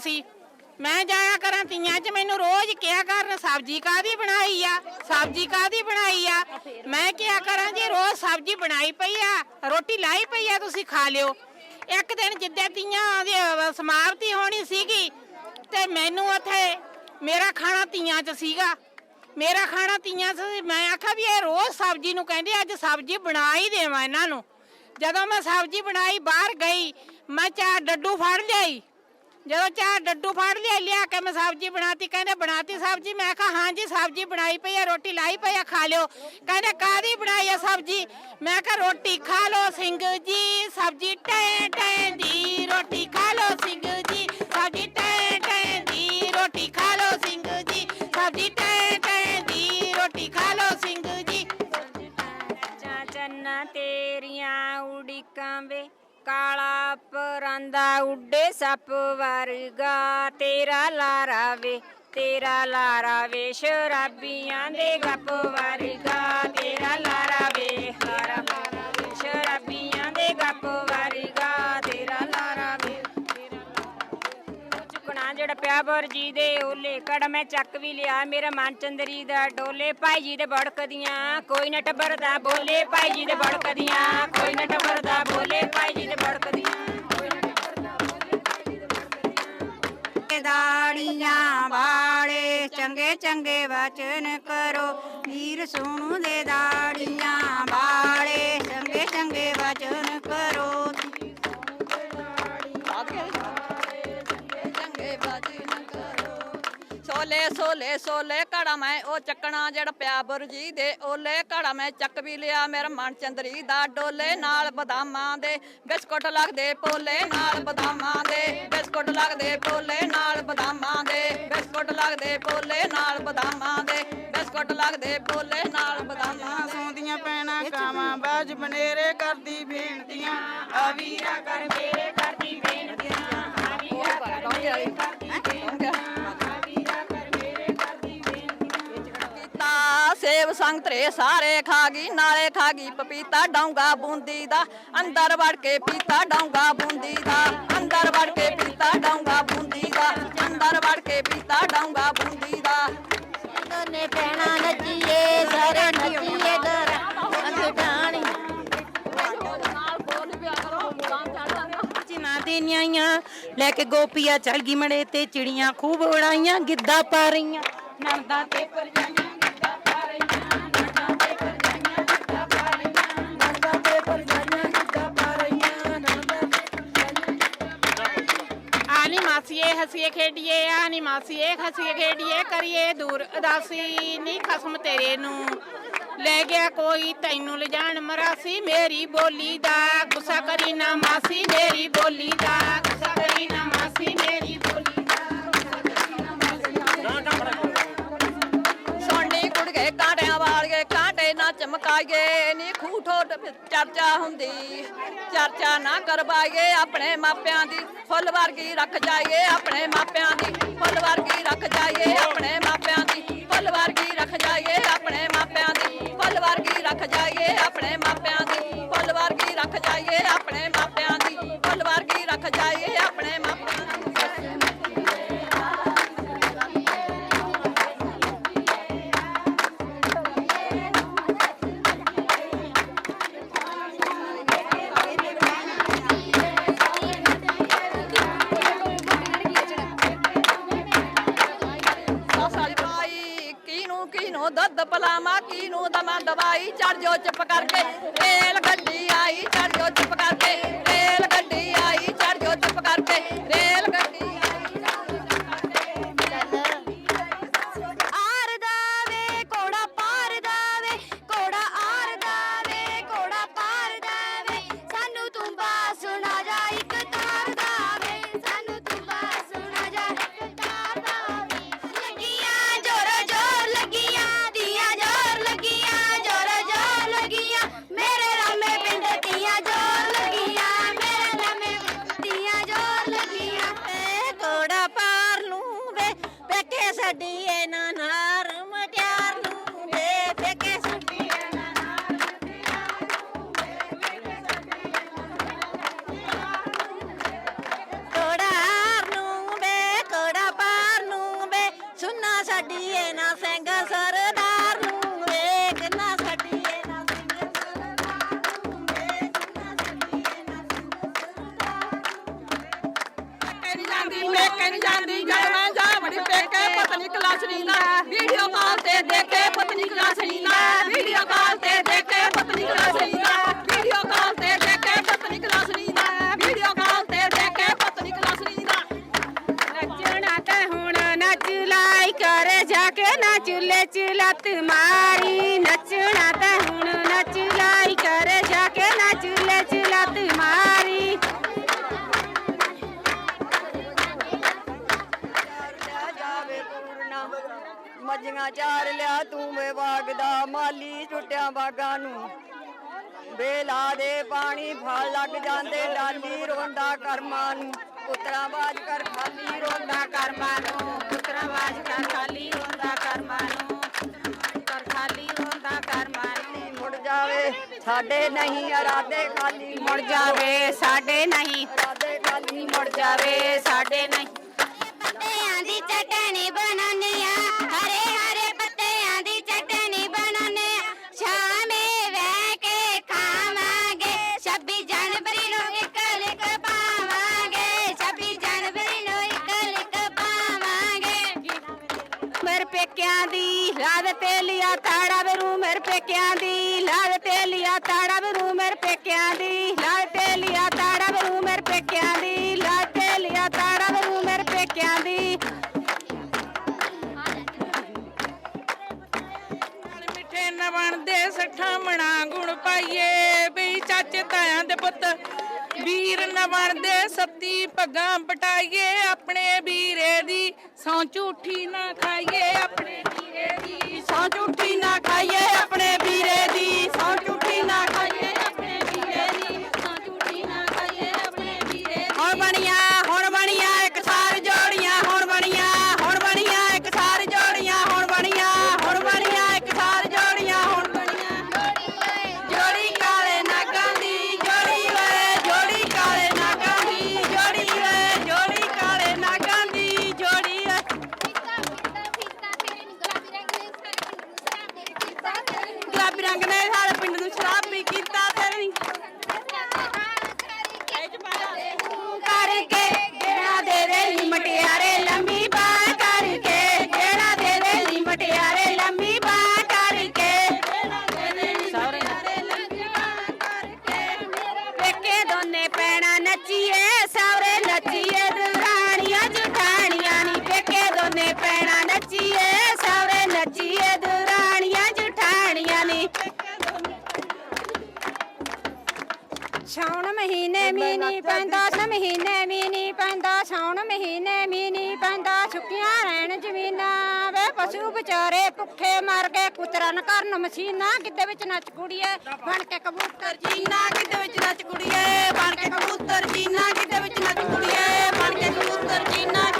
ਸੀ। ਮੈਂ ਜਾਇਆ ਕਰਾਂ ਤੀਆਂ 'ਚ, ਮੈਨੂੰ ਰੋਜ਼ ਕਿਹਾ ਕਰਨ ਸਬਜ਼ੀ ਕਾਦੀ ਬਣਾਈ ਆ? ਸਬਜ਼ੀ ਕਾਦੀ ਬਣਾਈ ਆ? ਮੈਂ ਕਿਹਾ ਕਰਾਂ ਜੀ ਰੋਜ਼ ਸਬਜ਼ੀ ਬਣਾਈ ਪਈ ਆ, ਰੋਟੀ ਲਾਈ ਪਈ ਆ ਤੁਸੀਂ ਖਾ ਲਿਓ। ਇੱਕ ਦਿਨ ਜਿੱਦੇ ਤੀਆਂ ਦੀ ਸਮਾਪਤੀ ਹੋਣੀ ਸੀਗੀ, ਤੇ ਮੈਨੂੰ ਉੱਥੇ ਮੇਰਾ ਖਾਣਾ ਤੀਆਂ 'ਚ ਸੀਗਾ। ਮੇਰਾ ਖਾਣਾ ਤੀਆਂ 'ਚ ਮੈਂ ਆਖਿਆ ਵੀ ਇਹ ਰੋਜ਼ ਸਬਜ਼ੀ ਨੂੰ ਕਹਿੰਦੇ ਅੱਜ ਸਬਜ਼ੀ ਬਣਾ ਹੀ ਦੇਵਾਂ ਇਹਨਾਂ ਨੂੰ। ਜਦੋਂ ਮੈਂ ਸਬਜ਼ੀ ਬਣਾਈ, ਬਾਹਰ ਗਈ, ਮੈਂ ਚਾਰ ਡੱਡੂ ਫੜ ਲਿਆਈ। ਜਦੋਂ ਚਾਰ ਡੱਡੂ ਫੜ ਲਿਆ ਲਿਆ ਕੇ ਮੈਂ ਸਬਜ਼ੀ ਬਣਾਤੀ, ਕਹਿੰਦੇ ਬਣਾਤੀ ਸਬਜ਼ੀ। ਮੈਂ ਕਿਹਾ ਹਾਂਜੀ ਸਬਜ਼ੀ ਬਣਾਈ ਪਈ ਆ, ਰੋਟੀ ਲਾਈ ਪਈ ਆ, ਖਾ ਲਿਓ। ਕਹਿੰਦੇ ਕਾਦੀ ਬਣਾਈ ਆ ਸਬਜ਼ੀ? ਮੈਂ ਕਿਹਾ, ਰੋਟੀ ਖਾ ਲਓ ਸਿੰਘ ਜੀ, ਸਬਜ਼ੀ ਟੈ ਟੈ ਦੀ, ਰੋਟੀ ਖਾ ਲਓ ਸਿੰਘ ਜੀ, ਸਬਜ਼ੀ ਟੈ ਟੈ ਦੀ, ਰੋਟੀ ਖਾ ਲਓ ਸਿੰਘ ਜੀ, ਸਬਜ਼ੀ ਟੈ ਟੈ ਦੀ, ਰੋਟੀ ਖਾ ਲਓ ਸਿੰਘ ਜੀ। ਚਾ ਚੰਨਾ ਤੇਰੀਆਂ ਉਡੀਕਾਂ ਵੇ। ਕਾਲਾ ਪਰਾਂਦਾ ਉੱਡੇ ਸੱਪ ਵਰਗਾ, ਤੇਰਾ ਲਾਰਾ ਵੇ, ਤੇਰਾ ਲਾਰਾ ਵੇ, ਸ਼ਰਾਬੀਆਂ ਦੇ ਗੱਪ ਵਰਗਾ, ਤੇਰਾ ਲਾਰਾ ਵੇ ਲਾਰਾ ਚੁਕਣਾ ਜੀ ਦੇ ਓਲੇ ਕੜ ਮੈਂ ਚੱਕ ਵੀ ਲਿਆ, ਮੇਰਾ ਮਨ ਚੰਦਰੀ ਦਾ ਡੋਲੇ, ਭਾਈ ਜੀ ਦੇ ਬੜਕਦੀਆਂ ਕੋਈ ਨਾ ਟੱਬਰ ਦਾ ਬੋਲੇ, ਭਾਈ ਜੀ ਦੇ ਬੜਕਦੀਆਂ ਕੋਈ ਨਾ ਟੱਬਰ ਦਾ ਬੋਲੇ, ਭਾਈ ਜੀ ਦੇ ਬੜਕਦੀਆਂ ਦਾੜੀਆਂ ਵਾਲੇ, ਚੰਗੇ ਚੰਗੇ ਵਚਨ ਕਰੋ, ਵੀਰ ਸੋਨੂ ਦੇ ਦਾੜੀਆਂ ਵਾਲੇ, ਚੰਗੇ ਚੰਗੇ ਵਚਨ ਕਰੋ। ਸੋਲੇ ਸੋਲੇ ਸੋਲੇ ਘੜਾ ਮੈਂ ਉਹ ਚੱਕਣਾ ਜਿਹੜਾ ਪਿਆ ਬੁਰਜੀ ਦੇ। ਓਲੇ ਘੜਾ ਮੈਂ ਚੱਕ ਵੀ ਲਿਆ ਮੇਰਾ ਮਨ ਚੰਦਰੀ ਦਾ ਡੋਲੇ ਨਾਲ ਬਦਾਮਾਂ ਦੇ। ਬਿਸਕੁਟ ਲੱਗਦੇ ਪੋਲੇ ਨਾਲ ਬਦਾਮਾਂ ਦੇ। ਬਿਸਕੁਟ ਲੱਗਦੇ ਪੋਲੇ ਨਾਲ ਬਦਾਮਾਂ ਦੇ। ਬਿਸਕੁਟ ਲੱਗਦੇ ਪੋਲੇ ਨਾਲ ਬਦਾਮਾਂ ਦੇ। ਬਿਸਕੁਟ ਲੱਗਦੇ ਪੋਲੇ ਨਾਲ ਬਦਾਮਾਂ ਦੇ। ਸੌਂਦੀਆਂ ਪੈਣਾ ਕਾਵਾਂ ਬਾਜ ਬਨੇਰੇ ਕਰਦੀ ਬੇਨਤੀਆਂ ਆ ਵੀਰਾ ਕਰ ਮੇਰੇ ਕਰਦੀ ਬੇਨਤੀਆਂ ਆ ਵੀਰਾ ਕਰ ਮੇਰੇ ਕਰਦੀ ਪਪੀਤਾ ਸੇਬ ਸੰਗਤਰੇ ਸਾਰੇ ਖਾ ਗਈ ਨਾਲੇ ਖਾ ਗਈ ਪਪੀਤਾ ਡੌਂਗਾ ਬੂੰਦੀ ਦਾ। ਅੰਦਰ ਵੜ ਕੇ ਪੀਤਾ ਡੌਂਗਾ ਬੂੰਦੀ ਦਾ। ਅੰਦਰ ਵੜ ਕੇ ਪੀਤਾ ਡੌਂਗਾ ਬੂੰਦੀ ਦਾ। ਅੰਦਰ ਵੜ ਕੇ ਪੀਤਾ ਡੌਂਗਾ ਬੂੰਦੀ ਦਾ। ਨੇ ਪੈਣਾ ਨੱਚੀਏ ਸਾਰੇ ਨੱਚੀਏ ਦਰ। ਅੰਗਠਾਣੀ ਚਿਨਾ ਦੇ ਨਿਆਈਆਂ ਲੈ ਕੇ ਗੋਪੀਆ ਚਲ ਗਈ ਮੜੇ ਤੇ ਚਿੜੀਆਂ ਖੂਬ ਉਡਾਈਆਂ ਗਿੱਧਾ ਪਾ ਰਹੀਆਂ। ਹਸੀਏ ਖੇਡੀਏ ਆਨੀ ਮਾਸੀਏ, ਹਸੀਏ ਖੇਡੀਏ, ਕਰੀਏ ਦੂਰ ਉਦਾਸੀ। ਨੀ ਖਸਮ ਤੇਰੇ ਨੂੰ, ਲੈ ਗਿਆ ਕੋਈ ਤੈਨੂੰ ਲਿਜਾਣ ਮਰਾਸੀ। ਮੇਰੀ ਬੋਲੀ ਦਾ ਗੁੱਸਾ ਕਰੀ ਨਾ ਮਾਸੀ, ਮੇਰੀ ਬੋਲੀ ਦਾ ਗੁੱਸਾ ਕਰੀ ਨਾ ਮਾਸੀ, ਮੇਰੀ ਬੋਲੀ ਸੋਨੀ ਕੁੜਗੇ ਕਾਂਟਿਆਂ ਵਾਲੀਏ ਕਾਂਟੇ ਨਾ ਚਮਕਾਈਏ, ਨੀ ਖੂਠੋ ਚਰਚਾ ਹੁੰਦੀ। ਚਰਚਾ ਨਾ ਕਰਵਾਈਏ ਆਪਣੇ ਮਾਪਿਆਂ ਦੀ, ਫੁੱਲ ਵਰਗੀ ਰੱਖ ਜਾਈਏ ਆਪਣੇ ਮਾਪਿਆਂ ਦੀ, ਫੁੱਲ ਵਰਗੀ ਰੱਖ ਜਾਈਏ ਆਪਣੇ ਮਾਪਿਆਂ ਦੀ, ਫੁੱਲ ਵਰਗੀ ਰੱਖ ਜਾਈਏ ਆਪਣੇ ਮਾਪਿਆਂ ਦੀ, ਫੁੱਲ ਵਰਗੀ ਰੱਖ ਜਾਈਏ ਆਪਣੇ ਮਾਪਿਆਂ ਦੀ, ਫੁੱਲ ਵਰਗੀ ਰੱਖ ਜਾਈਏ ਆਪਣੇ ਮਾਪਿਆਂ ਦੀ, ਫੁੱਲ ਵਰਗੀ ਰੱਖ ਜਾਈਏ ਦੁੱਧ ਨੂੰ ਕੀਨੂੰ ਦਮਾ ਦਵਾਈ ਚੜ ਜੋ ਚੁੱਪ ਕਰਕੇ ਤੇਲ ਕਲਾਸਣੀ ਨਾ ਵੀਡੀਓ ਕਾਲ ਤੇ ਦੇਖੇ ਪਤਨੀ ਕਲਾਸਣੀ ਨਾ ਵੀਡੀਓ ਕਾਲ ਤੇ ਦੇਖੇ ਪਤਨੀ ਕਲਾਸਣੀ ਨਾ ਵੀਡੀਓ ਕਾਲ ਤੇ ਦੇਖੇ ਪਤਨੀ ਕਲਾਸਣੀ ਨਾ ਵੀਡੀਓ ਕਾਲ ਤੇ ਦੇਖੇ ਪਤਨੀ ਕਲਾਸਣੀ ਨਾ ਨੱਚਣਾ ਤਾਂ ਹੁਣ ਨੱਚ ਲਾਈ ਕਰ ਜਾ ਕੇ ਨਾ ਚੁੱਲੇ ਚ ਲੱਤ ਮਾਰੀ। ਮੱਝੀਆਂ ਚਾਰ ਲਿਆ ਤੂੰ ਵੇ ਬਾਗ ਦਾ ਮਾਲੀ ਟੁੱਟਿਆ ਬਾਗਾਂ ਨੂੰ। ਬੇਲਾ ਦੇ ਪਾਣੀ ਫਲ ਲੱਗ ਜਾਂਦੇ ਡਾਲੀ ਰੋਂਦਾ ਕਰਮਾਂ ਨੂੰ। ਪੁੱਤਰਾ ਬਾਜ ਕਰ ਖਾਲੀ ਰੋਂਦਾ ਕਰਮਾਂ ਨੂੰ। ਪੁੱਤਰਾ ਬਾਜ ਕਰ ਖਾਲੀ ਹੁੰਦਾ ਕਰਮਾਂ ਨੂੰ। ਕਰ ਖਾਲੀ ਹੁੰਦਾ ਕਰਮਾਂ ਨੂੰ। ਮੁੜ ਜਾਵੇ ਸਾਡੇ ਨਹੀਂ ਇਰਾਦੇ ਖਾਲੀ ਮੁੜ ਜਾਵੇ ਸਾਡੇ ਨਹੀਂ। ਇਰਾਦੇ ਖਾਲੀ ਮੁੜ ਜਾਵੇ ਸਾਡੇ ਨਹੀਂ। ਪੱਤਿਆਂ ਦੀ ਚਟਣੀ ਬਣਾਉਂਦੇ ਆ ਹਰੇ ਹਰੇ ਪੱਤਿਆਂ ਦੀ ਚਟਣੀ ਬਣਾਉਂਦੇ ਆ ਸ਼ਾਮੇ ਬਹਿ ਕੇ ਖਾਵਾਂਗੇ 26 ਜਨਵਰੀ ਨੂੰ ਇੱਕ ਲਿਖ ਪਾਵਾਂਗੇ 26 ਜਨਵਰੀ ਨੂੰ ਇੱਕ ਲਿਖ ਪਾਵਾਂਗੇ ਮੇਰੇ ਪੇਕਿਆਂ ਦੀ ਲਾਦ ਤੇ ਲਿਆ ਤਾੜਾ ਬਰੂ ਮੇਰੇ ਪੇਕਿਆਂ ਦੀ ਲਾਦ ਤੇ ਲਿਆ ਤਾੜਾ ਗੁਣ ਬਈ ਚਾਚੇ ਤਾਇਆਂ ਦੇ ਪੁੱਤ। ਵੀਰ ਨਾ ਬਣਦੇ, ਸੱਤੀ ਪੱਗਾਂ ਪਟਾਈਏ ਆਪਣੇ ਵੀਰੇ ਦੀ। ਸੌਂ ਝੂਠੀ ਨਾ ਖਾਈਏ ਆਪਣੇ ਵੀਰੇ ਦੀ। ਸੌਂ ਝੂਠੀ ਨਾ ਖਾਈਏ ਆਪਣੇ ਵੀਰੇ ਦੀ। ਸੌਂ ਝੂਠੀ ਨਾ ਖਾਈਏ ਮੀਨੀ ਪੈਂਦਾ ਸ ਮਹੀਨੇ ਮੀਨੀ ਪੈਂਦਾ ਸ਼ੌਣ ਮਹੀਨੇ ਮੀਨੀ ਪੈਂਦਾ ਸੁੱਕੀਆਂ ਰਹਿਣ ਜ਼ਮੀਨਾਂ। ਵੇ ਪਸ਼ੂ ਵਿਚਾਰੇ ਭੁੱਖੇ ਮਰ ਗਏ ਕੁਤਰਨ ਕਰਨ ਮਸ਼ੀਨਾਂ। ਕਿਤੇ ਵਿੱਚ ਨੱਚ ਕੁੜੀਏ ਬਣ ਕੇ ਕਬੂਤਰ ਜੀਨਾ। ਕਿਤੇ ਵਿੱਚ ਨੱਚ ਕੁੜੀਏ ਬਣ ਕੇ ਕਬੂਤਰ ਜੀਨਾ। ਕਿਤੇ ਵਿੱਚ ਨੱਚ ਕੁੜੀਏ ਬਣ ਕੇ ਕਬੂਤਰ ਜੀਨਾ।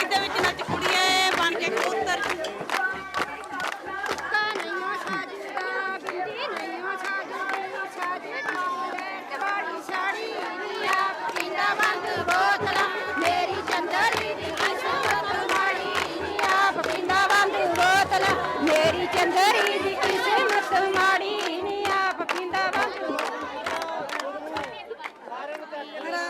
ਚੰਦਰੀ ਦੀ ਕਿਸਮਤ ਮਾੜੀ ਨੀ ਆਪ ਪਿੰਦਾ ਬੰਦ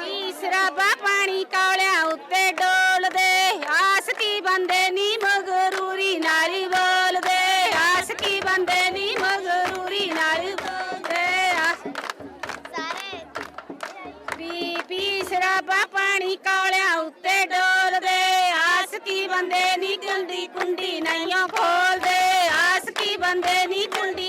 ਤੀਸਰਾ ਬਾ ਪਾਣੀ ਕੌਲਿਆਂ ਉੱਤੇ ਡੋਲਦੇ, ਆਸ ਕੀ ਬੰਦੇ ਨੀ ਮਗਰੂਰੀ ਨਾਲੀ ਬੋਲਦੇ। ਆਸ ਕੀ ਬੰਦੇ ਨੀ ਮਗਰੂਰੀ ਨਾਲ ਬੋਲਦੇ। ਆਸ ਪੀ ਪੀ ਸ਼ਰਾਬਾ ਪਾਣੀ ਕੌਲਿਆਂ ਉੱਤੇ ਡੋਲਦੇ, ਆਸ ਕੀ ਬੰਦੇ ਨੀ ਕੁੰਡੀ ਕੁੰਡੀ ਨਈਓ ਖੋਲਦੇ। ਆਸ ਕੀ ਬੰਦੇ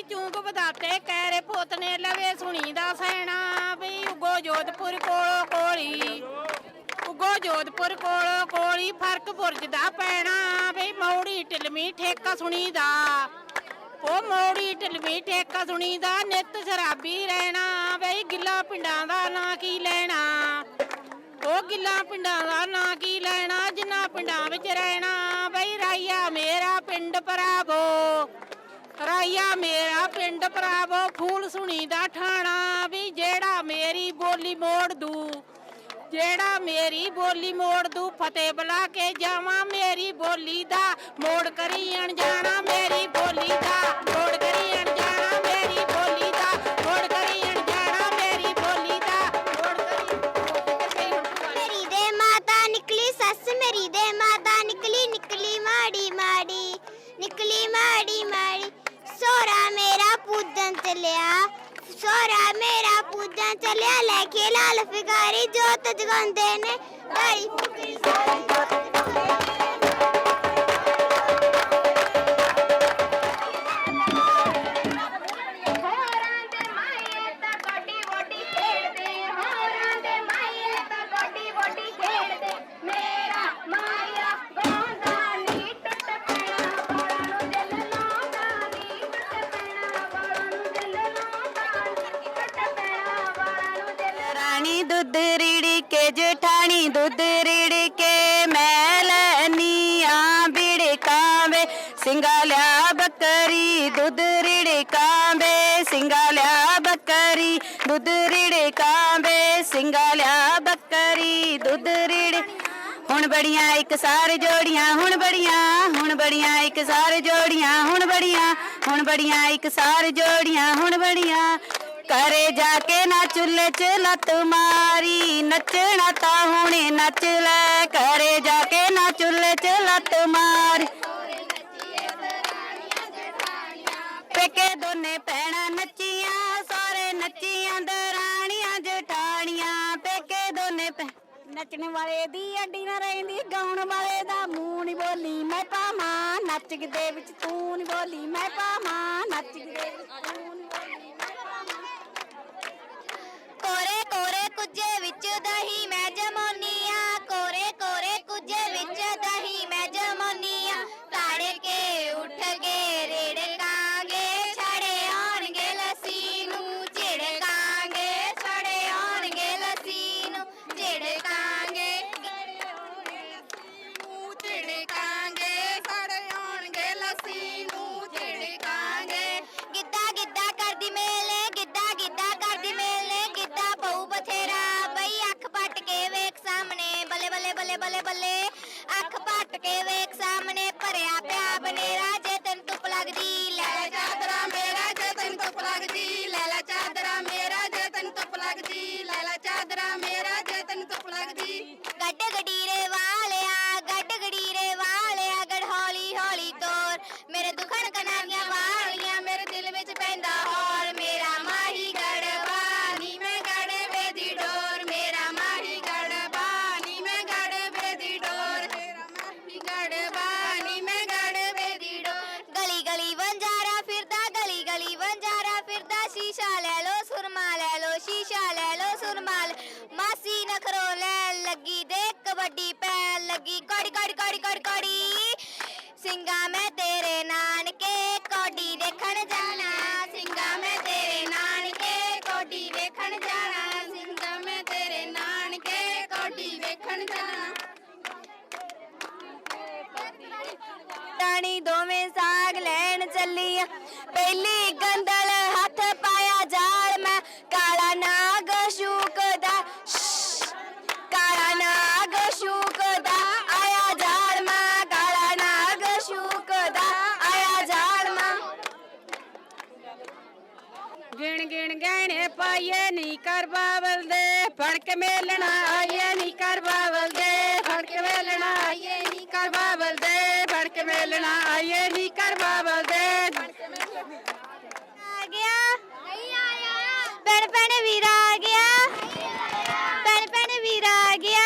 ਵੀ ਚੂੰਗ ਵਧਾਤੇ, ਕਹਿਰੇ ਪੁੱਤ ਨੇ ਲਵੇ ਸੁਣੀ ਦਾ ਸੈਣਾ ਵੀ ਉਗੋ ਜੋਧਪੁਰ ਕੋਲੋਂ ਕੋਲੀ। ਉਗੋ ਜੋਧਪੁਰ ਕੋਲੋਂ ਕੋਲੀ, ਫ਼ਰਕ ਬੁਰਜ ਦਾ ਪੈਣਾ ਵੀ ਮੌੜੀ ਢਿਲਮੀ ਠੇਕਾ ਸੁਣੀ ਦਾ। ਉਹ ਮੌੜੀ ਢਿਲਮੀ ਠੇਕਾ ਸੁਣੀ ਦਾ, ਨਿਤ ਸ਼ਰਾਬੀ ਰਹਿਣਾ ਬਈ ਗਿੱਲਾ ਪਿੰਡਾਂ ਦਾ ਨਾਂ ਕੀ ਲੈਣਾ। ਉਹ ਗਿੱਲਾ ਪਿੰਡਾਂ ਦਾ ਨਾਂ ਕੀ ਲੈਣਾ ਜਿਨ੍ਹਾਂ ਪਿੰਡਾਂ ਵਿੱਚ ਰਹਿਣਾ ਬਈ ਰਾਈਆ ਮੇਰਾ ਪਿੰਡ ਭਰਾਵੋ। ਰਾਈਆ ਮੇਰਾ ਪਿੰਡ ਭਰਾਵੋ, ਫੂਲ ਸੁਣੀ ਦਾ ਠਾਣਾ ਵੀ ਜਿਹੜਾ ਮੇਰੀ ਬੋਲੀ ਮੋੜ ਦੂ। ਜਿਹੜਾ ਮੇਰੀ ਬੋਲੀ ਮੋੜ ਦੂ, ਫਤਿਹ ਬੁਲਾ ਕੇ ਜਾਵਾਂ, ਮੇਰੀ ਬੋਲੀ ਦਾ ਮੋੜ ਕਰੀ ਅਣਜਾਣਾ। ਮੇਰੀ ਜੋਤ ਕੇ ਜਠਾਣੀ ਦੁੱਧ ਰਿੜ ਕੇ ਮੈਂ ਲੈਨੀ ਆ ਬਿੜਕਾਵੇ ਸਿੰਗਾਲਿਆ ਬੱਕਰੀ, ਦੁੱਧ ਰਿੜਕਾਵੇ ਸਿੰਗਾਲਿਆ ਬੱਕਰੀ, ਦੁੱਧ ਰਿੜਕਾਵੇ ਸਿੰਗਾਲਿਆ ਬੱਕਰੀ, ਦੁੱਧ ਰਿੜ। ਹੁਣ ਬੜੀਆਂ ਇੱਕ ਸਾਰ ਜੋੜੀਆਂ, ਹੁਣ ਬੜੀਆਂ ਹੁਣ ਬੜੀਆਂ ਇੱਕ ਸਾਰ ਜੋੜੀਆਂ, ਹੁਣ ਬੜੀਆਂ ਹੁਣ ਬੜੀਆਂ ਇੱਕ ਸਾਰ ਜੋੜੀਆਂ, ਹੁਣ ਬੜੀਆਂ। ਘਰੇ ਜਾ ਕੇ ਨਾ ਚੁੱਲ੍ਹੇ 'ਚ ਲੱਤ ਮਾਰੀ, ਨੱਚਣਾ ਤਾਂ ਹੁਣੇ ਨੱਚ ਲੈ। ਘਰੇ ਜਾ ਕੇ ਨਾ ਚੁੱਲ੍ਹੇ 'ਚ ਲੱਤ ਮਾਰੀ। ਪੇਕੇ ਦੋਨੇ ਪੈਣਾ ਨੱਚੀਆਂ, ਸਾਰੇ ਨੱਚੀਆਂ, ਦਰਾਣੀਆਂ, ਜਠਾਣੀਆਂ। ਪੇਕੇ ਦੋਨੇ ਭੈ- ਨੱਚਣ ਵਾਲੇ ਦੀ ਅੱਡੀ ਨਾ ਰਹਿੰਦੀ, ਗਾਉਣ ਵਾਲੇ ਦਾ ਮੂੰਹ ਨਹੀਂ ਬੋਲੀ। ਮੈਂ ਪਾਵਾਂ ਨੱਚ ਦੇ ਵਿੱਚ ਤੂੰ ਨਹੀਂ ਬੋਲੀ। ਮੈਂ ਪਾਵਾਂ ਨੱਚ ਦੇ ਵਿੱਚ ਤੂੰ ਨਹੀਂ ਬੋਲੀ। ਮੈਂ ਪਾਵਾਂ ਕੋਰੇ ਕੋਰੇ ਕੁਝੇ ਵਿੱਚ ਦਹੀਂ ਮੈਂ ਜਮਾਉਣੀ ਕੋਰੇ ਰਾਣੀ ਦੋਵੇਂ ਸਾਗ ਲੈਣ ਚੱਲੀਆਂ ਪਹਿਲੀ ਗੰਦਲ ਹੱਥ ਪਾਇਆ ਜਾਲ ਮੈਂ ਕਾਲਾ ਨਾਗ ਸ਼ੂਕਦਾ ਕਾਲਾ ਨਾਗ ਸ਼ੂਕਦਾ ਆਇਆ ਜਾਲ ਮੈਂ ਕਾਲਾ ਨਾਗ ਸ਼ੂਕਦਾ ਆਇਆ ਜਾਲ ਮੈਂ ਗਿਣ ਗਿਣ ਗਹਿਣੇ ਪਾਈਏ ਨੀ ਕਰ ਬਾਵਲ ਦੇ ਫੜ ਕੇ ਮੇਲਣਾ ਆਈਏ ਨੀ ਕਰ ਬਾਵਲ ਦੇ ਫੜ ਕੇ ਮੇਲਣਾ ਆਈਏ ਨੀ ਕਰ ਬਾਵਲ ਦੇ ਫੜ ਕੇ ਮੇਲਣਾ ਆਈਏ ਨੀ ਕਰ ਬਾਵਲ ਦੇ ਆ ਗਿਆ ਨਹੀਂ ਆਇਆ ਭੈਣ ਭੈਣ ਵੀਰ ਆ ਗਿਆ ਭੈਣ ਭੈਣ ਵੀਰ ਆ ਗਿਆ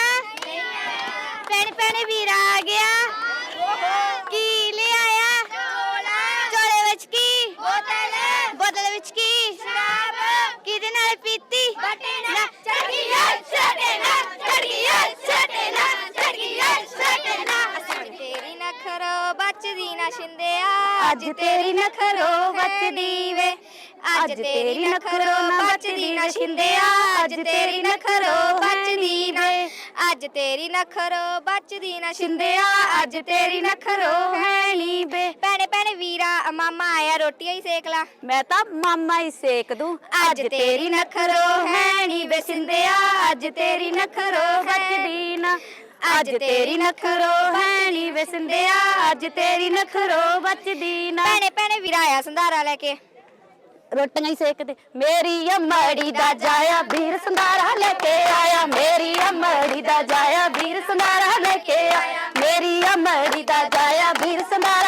ਭੈਣ ਭੈਣ ਵੀਰ ਆ ਗਿਆ ਕੀ ਬਚਦੀ ਨਾ ਸ਼ਿੰਦਿਆ ਅੱਜ ਤੇਰੀ ਨਖਰੋ ਬਚਦੀ ਵੇ। ਅੱਜ ਤੇਰੀ ਨਖਰੋ ਨਾ ਬਚਦੀ ਨਾ ਸ਼ਿੰਦਿਆ ਅੱਜ ਤੇਰੀ ਨਖਰੋ ਬਚਦੀ ਵੇ। ਅੱਜ ਤੇਰੀ ਨਖਰੋ ਬਚਦੀ ਨਾ ਸ਼ਿੰਦਿਆ ਅੱਜ ਤੇਰੀ ਨਖਰੋ ਹੈ ਨੀ ਵੇ। ਭੈਣੇ ਭੈਣੇ ਵੀਰਾ ਮਾਮਾ ਆਇਆ ਰੋਟੀਆਂ ਹੀ ਸੇਕ ਲਾ। ਮੈਂ ਤਾਂ ਮਾਮਾ ਹੀ ਸੇਕ ਦੂੰ। ਅੱਜ ਤੇਰੀ ਨਖਰੋ ਹੈ ਨੀ ਵੇ ਸਿੰਦਿਆ ਅੱਜ ਤੇਰੀ ਨਖਰੋ ਬਚਦੀ ਨਾ। ਅੱਜ ਤੇਰੀ ਨਖਰੋ ਹੈ ਨੀ ਵਸੰਦਿਆ ਅੱਜ ਤੇਰੀ ਨਖਰੋ ਬਚਦੀ ਨਾ। ਭੈਣੇ ਭੈਣੇ ਵੀਰਾ ਆਇਆ ਸੰਧਾਰਾ ਲੈ ਕੇ। ਰੋਟੀਆਂ ਹੀ ਸੇਕਦੇ ਮੇਰੀ ਅਮੜੀ ਦਾ ਜਾਇਆ ਵੀਰ ਸੰਧਾਰਾ ਲੈ ਕੇ ਆਇਆ ਮੇਰੀ ਅਮੜੀ ਦਾ ਜਾਇਆ ਵੀਰ ਸੰਧਾਰਾ ਲੈ ਕੇ ਆਇਆ ਮੇਰੀ ਅਮੜੀ ਦਾ ਜਾਇਆ ਵੀਰ ਸੰਧਾਰਾ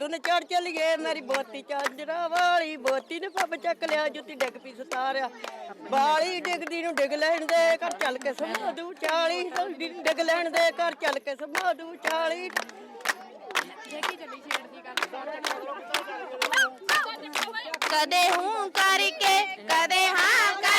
ਸਾਲੀ ਆਪਾਂ ਦੋਨੇ ਚੜ ਮੇਰੀ ਬੋਤੀ ਚਾਂਜਰਾ ਵਾਲੀ ਬੋਤੀ ਨੇ ਪੱਬ ਚੱਕ ਲਿਆ, ਜੁੱਤੀ ਡਿੱਗ ਪਈ ਸੁਤਾਰਿਆ। ਵਾਲੀ ਡਿੱਗਦੀ ਨੂੰ ਡਿੱਗ ਲੈਣ ਦੇ, ਘਰ ਚੱਲ ਕੇ ਸਮਾਦੂ 40 ਨੂੰ ਡਿੱਗ ਲੈਣ ਦੇ, ਘਰ ਚੱਲ ਕੇ ਸਮਾਦੂ 40 ਕਦੇ ਹੂੰ ਕਰਕੇ, ਕਦੇ ਹਾਂ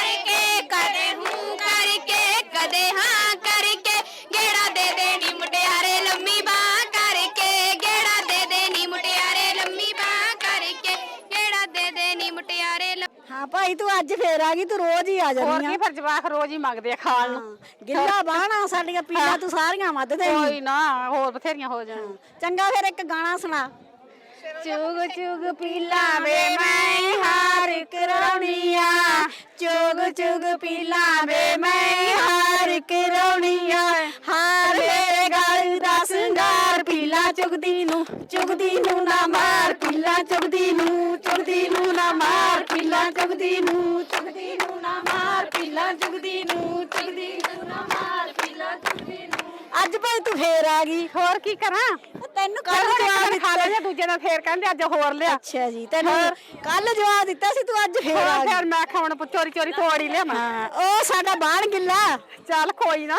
ਭਾਈ ਤੂੰ ਅੱਜ ਫੇਰ ਆ ਗਈ ਤੂੰ ਰੋਜ਼ ਹੀ ਆ ਹੋਰ ਜਾਂਦੀ ਕੀ ਆ ਫਿਰ ਜਵਾਕ ਰੋਜ਼ ਹੀ ਮੰਗਦੇ ਆ ਖਾਣ ਨੂੰ। ਗਿੱਲਾ ਬਾਣਾ ਸਾਡੀਆਂ ਪੀੜਾ ਤੂੰ ਸਾਰੀਆਂ ਵੱਧ ਦੇ ਕੋਈ ਨਾ ਹੋਰ ਬਥੇਰੀਆਂ ਹੋ ਜਾਣ। ਚੰਗਾ ਫਿਰ ਇੱਕ ਗਾਣਾ ਸੁਣਾ। ਚੁਗ ਚੁਗ ਪੀਲਾ ਵੇ ਮੈਂ ਹਾਰ ਕਰਾਉਣੀਆ ਚੁਗ ਚੁਗ ਪੀਲਾ ਵੇ ਮੈਂ ਚੁਗਦੀ ਨੂੰ ਚੁਗਦੀ ਨੂੰ ਨਾ ਮਾਰ ਪੀਲਾ ਚੁਗਦੀ ਨੂੰ ਚੁਗਦੀ ਨੂੰ ਨਾ ਮਾਰ ਪੀਲਾ ਚੁਗਦੀ ਨੂੰ ਚੁਗਦੀ ਨੂੰ ਨਾ ਮਾਰ ਪੀਲਾ ਚੁਗਦੀ ਨੂੰ ਚੁਗਦੀ ਨੂੰ ਨਾ ਮਾਰ ਪੀਲਾ ਚੁਗਦੀ ਨੂੰ। ਅੱਜ ਭਾਈ ਤੂੰ ਫੇਰ ਆ ਗਈ ਹੋਰ ਕੀ ਕਰਾਂ? ਤੈਨੂੰ ਕੱਲ ਜਵਾਬ ਖਾ ਦਿੱਤਾ ਲਿਆ ਦੂਜੇ ਨਾਲ ਫੇਰ ਕਹਿੰਦੇ ਅੱਜ ਹੋਰ ਲਿਆ। ਅੱਛਾ ਜੀ ਤੈਨੂੰ ਕੱਲ ਜਵਾਬ ਦਿੱਤਾ ਸੀ ਤੂੰ ਅੱਜ ਫੇਰ ਆ ਗਈ। ਫਿਰ ਮੈਂ ਖਾਣ ਚੋਰੀ ਚੋਰੀ ਤੋੜੀ ਲਿਆ ਮੈਂ। ਉਹ ਸਾਡਾ ਬਾਣ ਗਿੱਲਾ ਚੱਲ ਕੋਈ ਨਾ।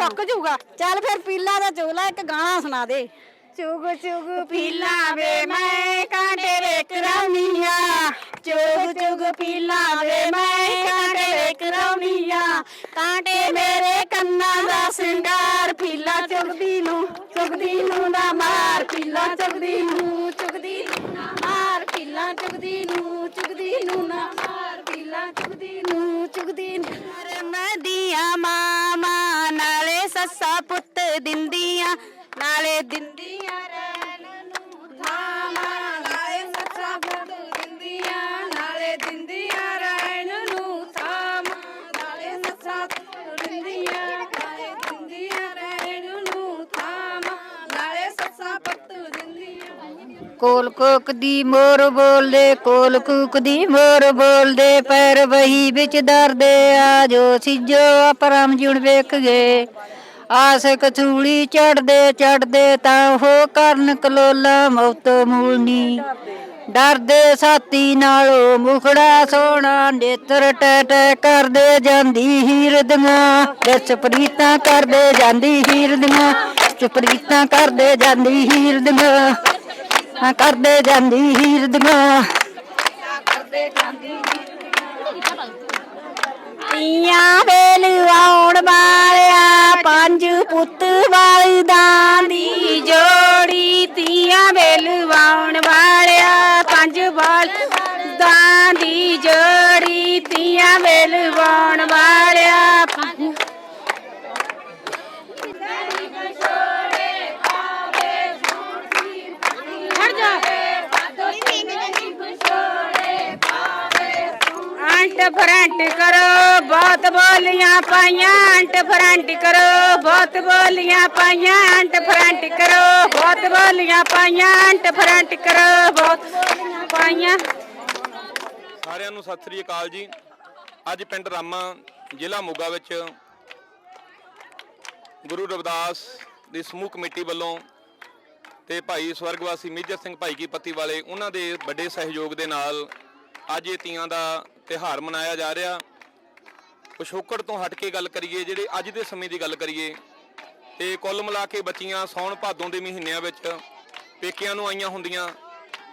ਸੁੱਕ ਜਾਊਗਾ ਚੱਲ ਫਿਰ ਪੀਲਾ ਦਾ ਚੋਲਾ ਇੱਕ ਗਾਣਾ ਸੁਣਾ ਦੇ। ਚੁਗ ਚੁਗ ਪੀਲਾ ਵੇ ਮੈਂ ਕਾਂਟੇ ਵੇ ਕਰਾਉਣੀਆ। ਚੁਗ ਚੁਗ ਪੀਲਾ ਵੇ ਮੈਂ ਕਾਂਟੇ ਵੇ ਕਰਾਉਣੀਆ। ਕਾਂਟੇ ਮੇਰੇ ਕੰਨਾਂ ਦਾ ਸਿੰਗਾਰ ਪੀਲਾ ਚੁਗਦੀ ਨੂੰ ਚੁਗਦੀ ਨੂੰ ਨਾ ਮਾਰ। ਪੀਲਾ ਚੁਗਦੀ ਨੂੰ ਚੁਗਦੀ ਨੂੰ ਨਾ ਮਾਰ। ਪੀਲਾ ਚੁਗਦੀ ਨੂੰ ਚੁਗਦੀ ਨੂੰ ਨਾ ਮਾਰ। ਪੀਲਾ ਚੁਗਦੀ ਨੂੰ ਚੁਗਦੀ ਨੂੰ ਮਦੀਆਂ ਮਾਮਾ ਨਾਲੇ ਸੱਸਾ ਪੁੱਤ ਦਿੰਦੀਆਂ। ਨਾਲੇ ਦਿੰਦੀਆਂ ਰਹਿਣ ਨੂੰ ਥਾਵਾਂ। ਨਾਲੇ ਸੱਸਾ ਪੁੱਤ ਦਿੰਦੀਆਂ ਨਾਲੇ ਦਿੰਦੀਆਂ ਰਹਿਣ ਨੂੰ ਥਾਵਾਂ। ਨਾਲੇ ਸੱਸਾ ਪੁੱਤ ਦਿੰਦੀਆਂ ਨਾਲੇ ਦਿੰਦੀਆਂ ਰਹਿਣ ਨੂੰ ਥਾਵਾਂ। ਨਾਲੇ ਸੱਸਾ ਪੁੱਤ ਦਿੰਦੀਆਂ। ਕੋਲ ਕੋਕ ਦੀ ਮੋਰ ਬੋਲਦੇ ਕੋਲ ਕੂਕ ਦੀ ਮੋਰ ਬੋਲਦੇ ਪੈਰ ਵਹੀ ਵਿੱਚ ਦਰਦੇ ਆ। ਜੋ ਸਿਜੋ ਅਪਰਮ ਜੁਣ ਵੇਖ ਗਏ। ਆਸ ਕਥੂਲੀ ਚੜਦੇ ਚੜਦੇ ਤਾਂ ਹੋ ਕਰਨ ਕਲੋਲਾ ਮੌਤ ਮੂਲਨੀ। ਡਰਦੇ ਸਾਥੀ ਨਾਲੋਂ ਮੁਖੜਾ ਸੋਹਣਾ, ਨੇਤਰ ਟੈ ਟੈ ਕਰਦੇ ਜਾਂਦੀ ਹੀਰ ਦੀਆਂ ਰਸ ਪ੍ਰੀਤਾਂ ਕਰਦੇ ਜਾਂਦੀ ਹੀਰ ਦੀਆਂ ਚੁਪਰੀਤਾਂ ਕਰਦੇ ਜਾਂਦੀ ਹੀਰ ਦੀਆਂ ਕਰਦੇ ਜਾਂਦੀ ਹੀਰ ਦੀਆਂ ਤੀਆਂ ਵੇਲ ਆਉਣ ਵਾਲਿਆ ਪੰਜ ਪੁੱਤ ਵਾਲਦਾਂ। ਬੋਲੀਆਂ ਪਾਈਆਂ, ਅੰਟ ਫਰੰਟ ਕਰੋ, ਬਹੁਤ ਬੋਲੀਆਂ ਪਾਈਆਂ, ਅੰਟ ਫਰੰਟ ਕਰੋ, ਬਹੁਤ ਬੋਲੀਆਂ ਪਾਈਆਂ, ਅੰਟ ਫਰੰਟ ਕਰੋ, ਬਹੁਤ ਬੋਲੀਆਂ ਪਾਈਆਂ। ਸਾਰਿਆਂ ਨੂੰ ਸਤਿ ਸ੍ਰੀ ਅਕਾਲ ਜੀ। ਅੱਜ ਪਿੰਡ ਰਾਮਾ ਜ਼ਿਲ੍ਹਾ ਮੋਗਾ ਵਿੱਚ ਗੁਰੂ ਰਵਿਦਾਸ ਦੀ ਸਮੂਹ ਕਮੇਟੀ ਵੱਲੋਂ ਤੇ ਭਾਈ ਸਵਰਗਵਾਸੀ ਮੇਜਰ ਸਿੰਘ ਭਾਈ ਕੀ ਪੱਤੀ ਵਾਲੇ ਉਹਨਾਂ ਦੇ ਵੱਡੇ ਸਹਿਯੋਗ ਦੇ ਨਾਲ ਅੱਜ ਇਹ ਤੀਆਂ ਦਾ ਤਿਹਾਰ ਮਨਾਇਆ ਜਾ ਰਿਹਾ। ਪਿਛੋਕੜ ਤੋਂ ਹਟ ਕੇ ਗੱਲ ਕਰੀਏ, ਜਿਹੜੇ ਅੱਜ ਦੇ ਸਮੇਂ ਦੀ ਗੱਲ ਕਰੀਏ, ਤੇ ਕੁੱਲ ਮਿਲਾ ਕੇ ਬੱਚੀਆਂ ਸੌਣ ਭਾਦੋਂ ਦੇ ਮਹੀਨਿਆਂ ਵਿੱਚ ਪੇਕਿਆਂ ਨੂੰ ਆਈਆਂ ਹੁੰਦੀਆਂ।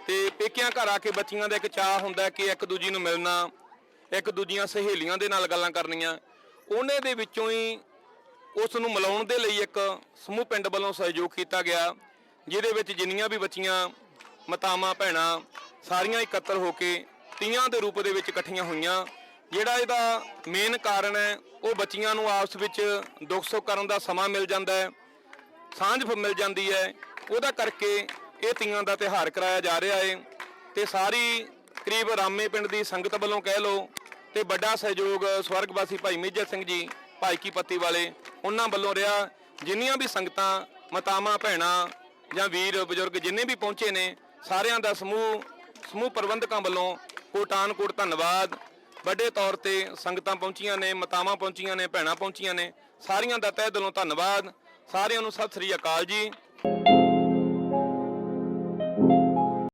ਤੇ ਪੇਕਿਆਂ ਘਰ ਆ ਕੇ ਬੱਚੀਆਂ ਦਾ ਇੱਕ ਚਾਹ ਹੁੰਦਾ ਕਿ ਇੱਕ ਦੂਜੀ ਨੂੰ ਮਿਲਣਾ, ਇੱਕ ਦੂਜੀਆਂ ਸਹੇਲੀਆਂ ਦੇ ਨਾਲ ਗੱਲਾਂ ਕਰਨੀਆਂ। ਉਹਨੇ ਦੇ ਵਿੱਚੋਂ ਹੀ ਉਸ ਨੂੰ ਮਿਲਾਉਣ ਦੇ ਲਈ ਇੱਕ ਸਮੂਹ ਪਿੰਡ ਵੱਲੋਂ ਸਹਿਯੋਗ ਕੀਤਾ ਗਿਆ, ਜਿਹਦੇ ਵਿੱਚ ਜਿੰਨੀਆਂ ਵੀ ਬੱਚੀਆਂ, ਮਤਾਵਾਂ, ਭੈਣਾਂ ਸਾਰੀਆਂ ਇਕੱਤਰ ਹੋ ਕੇ ਤੀਆਂ ਦੇ ਰੂਪ ਦੇ ਵਿੱਚ ਇਕੱਠੀਆਂ ਹੋਈਆਂ। ਜਿਹੜਾ ਇਹਦਾ ਮੇਨ ਕਾਰਨ ਹੈ, ਉਹ ਬੱਚੀਆਂ ਨੂੰ ਆਪਸ ਵਿੱਚ ਦੁੱਖ ਸੁੱਖ ਕਰਨ ਦਾ ਸਮਾਂ ਮਿਲ ਜਾਂਦਾ ਹੈ, ਸਾਂਝ ਮਿਲ ਜਾਂਦੀ ਹੈ। ਉਹਦਾ ਕਰਕੇ ਇਹ ਤੀਆਂ ਦਾ ਤਿਹਾਰ ਕਰਾਇਆ ਜਾ ਰਿਹਾ ਹੈ। ਤੇ ਸਾਰੀ ਕਰੀਬ ਰਾਮੇ ਪਿੰਡ ਦੀ ਸੰਗਤ ਵੱਲੋਂ ਕਹਿ ਲਓ ਤੇ ਵੱਡਾ ਸਹਿਯੋਗ ਸਵਰਗਵਾਸੀ ਭਾਈ ਮੇਜਰ ਸਿੰਘ ਜੀ, ਭਾਈ ਕੀ ਪੱਤੀ ਵਾਲੇ, ਉਹਨਾਂ ਵੱਲੋਂ ਰਿਹਾ। ਜਿੰਨੀਆਂ ਵੀ ਸੰਗਤਾਂ, ਮਤਾਵਾਂ, ਭੈਣਾਂ ਜਾਂ ਵੀਰ, ਬਜ਼ੁਰਗ ਜਿੰਨੇ ਵੀ ਪਹੁੰਚੇ ਨੇ, ਸਾਰਿਆਂ ਦਾ ਸਮੂਹ ਸਮੂਹ ਪ੍ਰਬੰਧਕਾਂ ਵੱਲੋਂ ਕੋਟਾਨ ਕੋਟ ਧੰਨਵਾਦ। ਵੱਡੇ ਤੌਰ ਤੇ ਸੰਗਤਾਂ ਪਹੁੰਚੀਆਂ ਨੇ, ਮਤਾਵਾਂ ਪਹੁੰਚੀਆਂ ਨੇ, ਭੈਣਾਂ ਪਹੁੰਚੀਆਂ ਨੇ। ਸਾਰੀਆਂ ਦਾ ਤਹਿ ਦਿਲੋਂ ਧੰਨਵਾਦ। ਸਾਰਿਆਂ ਨੂੰ ਸਤਿ ਸ੍ਰੀ ਅਕਾਲ ਜੀ।